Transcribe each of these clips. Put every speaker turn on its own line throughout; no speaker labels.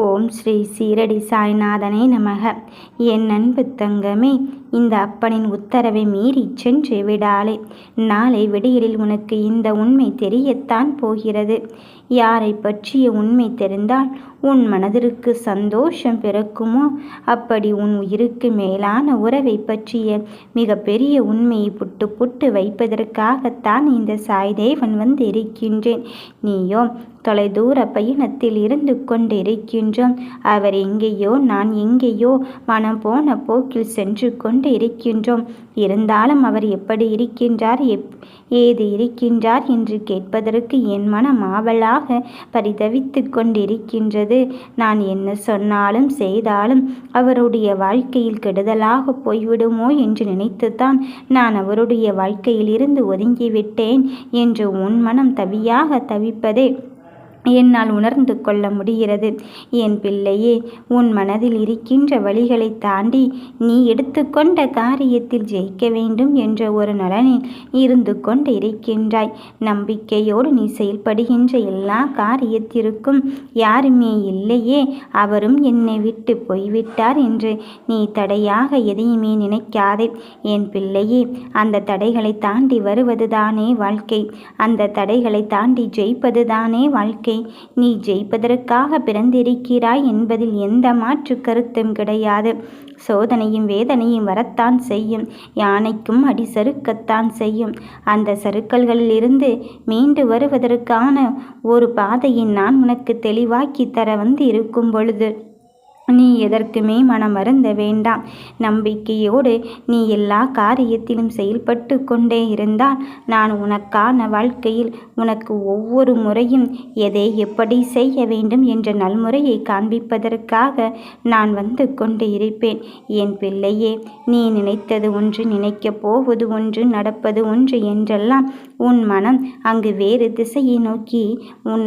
ஓம் ஸ்ரீ சீரடி சாய்நாதனே நமக. என் அன்பு தங்கமே இந்த அப்பனின் உத்தரவை மீறி சென்று விடாளே. நாளை விடியலில் உனக்கு இந்த உண்மை தெரியத்தான் போகிறது. யாரை பற்றிய உண்மை தெரிந்தால் உன் மனதிற்கு சந்தோஷம் பிறக்குமோ? அப்படி உன் உயிருக்கு மேலான உறவை பற்றிய மிகப்பெரிய உண்மையை புட்டு புட்டு வைப்பதற்காகத்தான் இந்த சாய்தேவன் வந்து இருக்கின்றேன் நீயோ தொலைதூர பயணத்தில் இருந்து கொண்டிருக்கின்றோம். அவர் எங்கேயோ நான் எங்கேயோ மனம் போன போக்கில் சென்று கொண்டு இருக்கின்றோம். இருந்தாலும் அவர் எப்படி இருக்கின்றார்? எப் ஏது இருக்கின்றார் என்று கேட்பதற்கு என் மனம் ஆவலாக பரிதவித்து கொண்டிருக்கின்றது. நான் என்ன சொன்னாலும் செய்தாலும் அவருடைய வாழ்க்கையில் கெடுதலாக போய்விடுமோ என்று நினைத்துத்தான் நான் அவருடைய வாழ்க்கையில் இருந்து ஒதுங்கிவிட்டேன் என்று உன் மனம் தவியாக தவிப்பதே என்னால் உணர்ந்து கொள்ள முடிகிறது. என் பிள்ளையே உன் மனதில் இருக்கின்ற வழிகளை தாண்டி நீ எடுத்துக்கொண்ட காரியத்தில் ஜெயிக்க வேண்டும் என்ற ஒரு நலனில் இருந்து கொண்டு இருக்கின்றாய். நம்பிக்கையோடு நீ செயல்படுகின்ற எல்லா காரியத்திற்கும் யாருமே இல்லையே. அவரும் என்னை விட்டு போய்விட்டார் என்று நீ தடையாக எதையுமே நினைக்காதே. என் பிள்ளையே அந்த தடைகளை தாண்டி வருவதுதானே வாழ்க்கை. அந்த தடைகளை தாண்டி ஜெயிப்பதுதானே வாழ்க்கை. நீ ஜெயிப்பதற்காக பிறந்திருக்கிறாய் என்பதில் எந்த மாற்று கருத்தும் கிடையாது. சோதனையும் வேதனையும் வரத்தான் செய்யும். யானைக்கும் அடி சறுக்கத்தான் செய்யும். அந்த சறுக்கல்களிலிருந்து மீண்டு வருவதற்கான ஒரு பாதையை நான் உனக்கு தெளிவாக்கி தர வந்து இருக்கும் பொழுது நீ எதற்குமே மனம் வருந்த வேண்டாம். நம்பிக்கையோடு நீ எல்லா காரியத்திலும் செயல்பட்டு கொண்டே இருந்தால் நான் உனக்கான வாழ்க்கையில் உனக்கு ஒவ்வொரு முறையும் எதை எப்படி செய்ய வேண்டும் என்ற நல்முறையை காண்பிப்பதற்காக நான் வந்து கொண்டு இருப்பேன். என் பிள்ளையே நீ நினைத்தது ஒன்று நினைக்கப் போவது ஒன்று நடப்பது ஒன்று என்றெல்லாம் உன் மனம் அங்கு வேறு திசையை நோக்கி உன்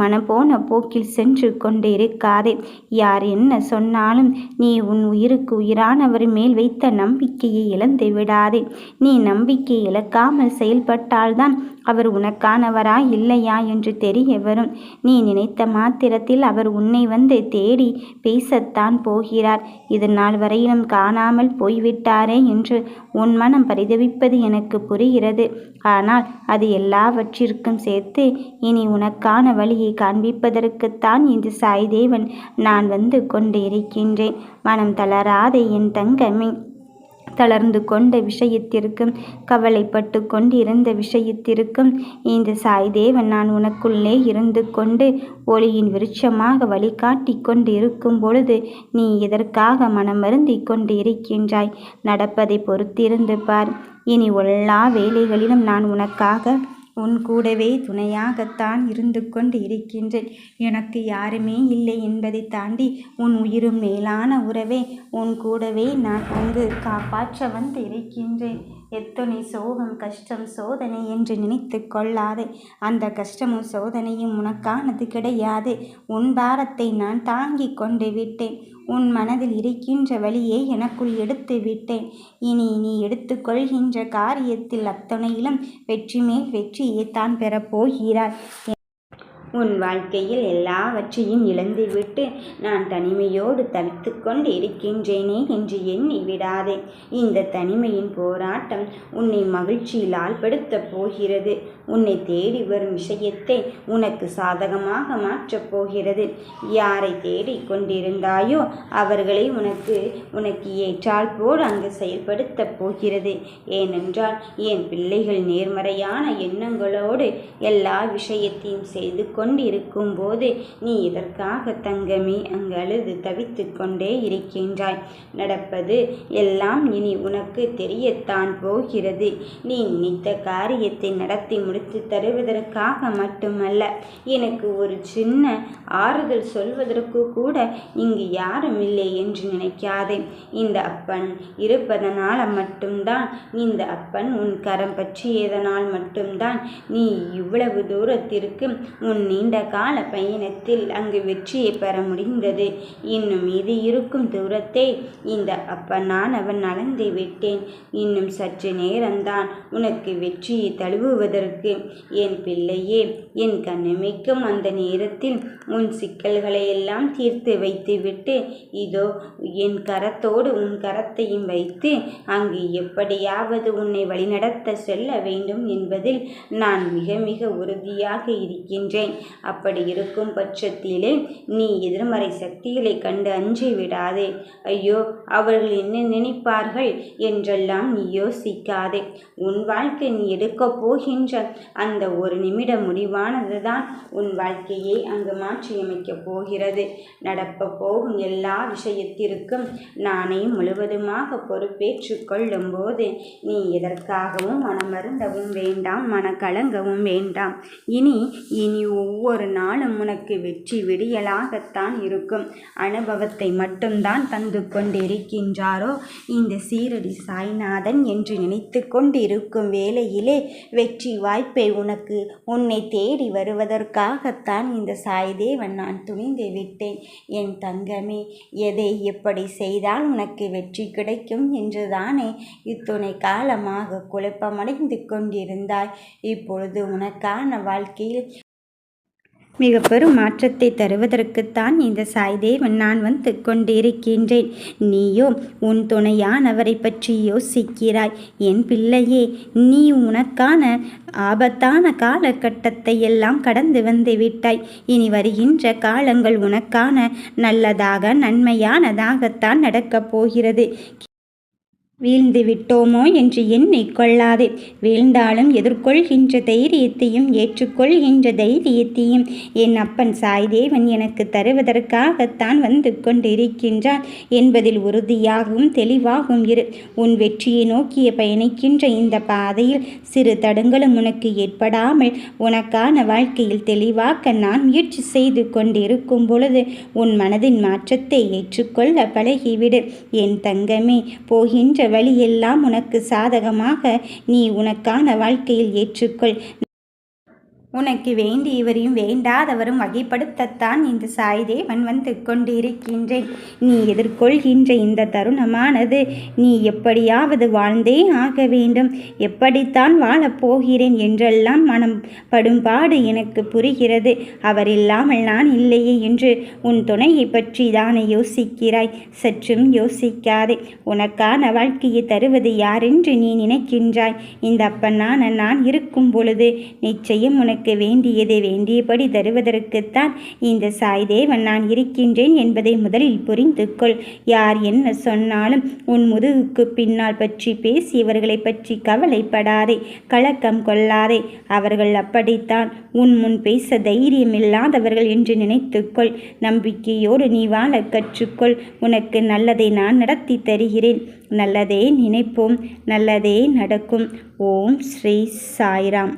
மனம் போன போக்கில் சென்று கொண்டிருக்காதே. யார் என்ன சொன்னாலும் நீ உன் உயிருக்கு உயிரானவர் மேல் வைத்த நம்பிக்கையை இழந்து விடாதே. நீ நம்பிக்கை இழக்காமல் செயல்பட்டால்தான் அவர் உனக்கானவரா இல்லையா என்று தெரிய வரும். நீ நினைத்த மாத்திரத்தில் அவர் உன்னை வந்து தேடி பேசத்தான் போகிறார். இது நாள் வரையிலும் காணாமல் போய்விட்டாரே என்று உன் மனம் பரிதவிப்பது எனக்கு புரிகிறது. ஆனால் அது எல்லாவற்றிற்கும் சேர்த்து இனி உனக்கான வழியை காண்பிப்பதற்குத்தான் இந்த சாய்தேவன் நான் வந்து கொண்டிருக்கின்றேன் மனம் தளராத என் தங்கமே தளர்ந்து கொண்ட விஷயத்திற்கும் கவலைப்பட்டு கொண்டிருந்த விஷயத்திற்கும் இந்த சாய்தேவன் நான் உனக்குள்ளே இருந்து கொண்டு ஒளியின் விருட்சமாக வழிகாட்டி கொண்டு இருக்கும் பொழுது நீ எதற்காக மனமருந்தி கொண்டு இருக்கின்றாய் நடப்பதை பொறுத்திருந்து பார். இனி எல்லா வேலைகளிலும் நான் உனக்காக உன் கூடவே துணையாகத்தான் இருந்து கொண்டு இருக்கின்றேன். எனக்கு யாருமே இல்லை என்பதை தாண்டி உன் உயிரும் மேலான உறவே. உன் கூடவே நான் அங்கு காப்பாற்ற வந்து இருக்கின்றேன். எத்தனை சோகம் கஷ்டம் சோதனை என்று நினைத்து கொள்ளாதே. அந்த கஷ்டமும் சோதனையும் உனக்கானது கிடையாது. உன் பாரத்தை நான் தாங்கிக் கொண்டு விட்டேன். உன் மனதில் இருக்கின்ற வழியை எனக்குள் எடுத்து விட்டேன். இனி நீ எடுத்துக்கொள்கின்ற காரியத்தில் அத்தனையிலும் வெற்றி மேல் வெற்றியை தான் பெறப்போகிறாய் உன் வாழ்க்கையில் எல்லாவற்றையும் இழந்துவிட்டு நான் தனிமையோடு தவித்து கொண்டு இருக்கின்றேனே என்று எண்ணி விடாதே. இந்த தனிமையின் போராட்டம் உன்னை மகிழ்ச்சியில் ஆள்படுத்தப் போகிறது. உன்னை தேடி வரும் விஷயத்தை உனக்கு சாதகமாக மாற்றப் போகிறது. யாரை தேடிக் கொண்டிருந்தாயோ அவர்களை உனக்கு உனக்கு ஏற்றால் போல் அங்கு செயல்படுத்தப் போகிறது. ஏனென்றால் என் பிள்ளைகள் நேர்மறையான எண்ணங்களோடு எல்லா விஷயத்தையும் செய்து கொண்டிருக்கும் போது நீ இதற்காக தங்கமே அங்கு அழுது தவித்து கொண்டே இருக்கின்றாய். நடப்பது எல்லாம் இனி உனக்கு தெரியத்தான் போகிறது. நீ நினைத்த காரியத்தை நடத்தி முடித்து தருவதற்காக மட்டுமல்ல எனக்கு ஒரு சின்ன ஆறுதல் சொல்வதற்கு கூட இங்கு யாரும் இல்லை என்று நினைக்காதே. இந்த அப்பன் இருப்பதனால் மட்டும்தான் இந்த அப்பன் உன் கரம் பற்றியதனால் மட்டும்தான் நீ இவ்வளவு தூரத்திற்கு உன் நீண்ட கால பயணத்தில் அங்கு வெற்றியை பெற முடிந்தது. இன்னும் இது இருக்கும் தூரத்தை இந்த அப்பனானவன் அளந்து விட்டேன். இன்னும் சற்று நேரம்தான் உனக்கு வெற்றியை தழுவுவதற்கு. என் பிள்ளையே என் கண்ணுமைக்கும் அந்த நேரத்தில் உன் சிக்கல்களை எல்லாம் தீர்த்து வைத்துவிட்டு இதோ என் கரத்தோடு உன் கரத்தையும் வைத்து அங்கு எப்படியாவது உன்னை வழிநடத்த செல்ல வேண்டும் என்பதில் நான் மிக மிக உறுதியாக இருக்கின்றேன். அப்படி இருக்கும் பட்சத்திலே நீ எதிர்மறை சக்திகளை கண்டு அஞ்சி விடாதே. ஐயோ அவர்கள் என்ன நினைப்பார்கள் என்றெல்லாம் நீ யோசிக்காதே. உன் வாழ்க்கை நீ எடுக்கப் போகின்ற அந்த ஒரு நிமிட முடிவானதுதான் உன் வாழ்க்கையை அங்கு மாற்றியமைக்கப் போகிறது. நடப்ப போகும் எல்லா விஷயத்திற்கும் நானே முழுவதுமாக பொறுப்பேற்று கொள்ளும் போது நீ எதற்காகவும் மனமருந்தவும் வேண்டாம் மனக்கலங்கவும் வேண்டாம். இனி இனி ஒவ்வொரு நாளும் உனக்கு வெற்றி விடியலாகத்தான் இருக்கும். அனுபவத்தை மட்டும்தான் தந்து கொண்டிருக்கின்றாரோ? இந்த சீரடி சாய்நாதன் என்று நினைத்து கொண்டிருக்கும் வேளையிலே வெற்றி வாய்ப்பை உனக்கு உன்னை தேடி வருவதற்காகத்தான் இந்த சாய்தேவன் நான் துணிந்து விட்டேன். என் தங்கமே எதை எப்படி செய்தால் உனக்கு வெற்றி கிடைக்கும் என்றுதானே இத்துணை காலமாக குழப்பமடைந்து கொண்டிருந்தாய். இப்பொழுது உனக்கான வாழ்க்கையில் மிக பெரும் மாற்றத்தை தருவதற்குத்தான் இந்த சாய்தேவன் நான் வந்து கொண்டிருக்கின்றேன். நீயோ உன் துணையானவரை பற்றி யோசிக்கிறாய். என் பிள்ளையே நீ உனக்கான ஆபத்தான காலகட்டத்தை எல்லாம் கடந்து வந்து விட்டாய். இனி வருகின்ற காலங்கள் உனக்கான நல்லதாக நன்மையானதாகத்தான் நடக்கப் போகிறது. வீழ்ந்து விட்டோமோ என்று எண்ணிக் கொள்ளாது. வீழ்ந்தாலும் எதிர்கொள்கின்ற தைரியத்தையும் ஏற்றுக்கொள்கின்ற தைரியத்தையும் என் அப்பன் சாய்தேவன் எனக்கு தருவதற்காகத்தான் வந்து கொண்டிருக்கின்றான் என்பதில் உறுதியாகவும் தெளிவாகவும் இரு. உன் வெற்றியை நோக்கிய பயணிக்கின்ற இந்த பாதையில் சிறு தடுங்களும் உனக்கு ஏற்படாமல் உனக்கான வாழ்க்கையில் தெளிவாக்க நான் முயற்சி செய்து கொண்டிருக்கும் பொழுது உன் மனதின் மாற்றத்தை ஏற்றுக்கொள்ள பழகிவிடு. என் தங்கமே போகின்ற வழியெல்லாம் உனக்கு சாதகமாக நீ உனக்கான வாழ்க்கையில் ஏற்றுக்கொள். உனக்கு வேண்டியவரையும் வேண்டாதவரும் வகைப்படுத்தத்தான் இந்த சாய்தேவன் வந்து கொண்டிருக்கின்றேன். நீ எதிர்கொள்கின்ற இந்த தருணமானது நீ எப்படியாவது வாழ்ந்தே ஆக வேண்டும். எப்படித்தான் வாழப்போகிறேன் என்றெல்லாம் மனம் படும்பாடு எனக்கு புரிகிறது. அவர் இல்லாமல் நான் இல்லையே என்று உன் துணையை பற்றி தானே யோசிக்கிறாய். சற்றும் யோசிக்காதே. உனக்கான வாழ்க்கையை தருவது யாரென்று நீ நினைக்கின்றாய். இந்த அப்பனான நான் இருக்கும் பொழுது நிச்சயம் உனக்கு உனக்கு வேண்டியதை வேண்டியபடி தருவதற்குத்தான் இந்த சாய்தேவன் நான் இருக்கின்றேன் என்பதை முதலில் புரிந்து கொள் யார் என்ன சொன்னாலும் உன் முதுகுக்கு பின்னால் பற்றி பேசியவர்களை பற்றி கவலைப்படாதே கலக்கம் கொள்ளாதே. அவர்கள் அப்படித்தான். உன் முன் பேச தைரியம் இல்லாதவர்கள் என்று நினைத்துக்கொள். நம்பிக்கையோடு நீ வாழ கற்றுக்கொள். உனக்கு நல்லதை நான் நடத்தி தருகிறேன். நல்லதே நினைப்போம். நல்லதே நடக்கும். ஓம் ஸ்ரீ சாய்ராம்.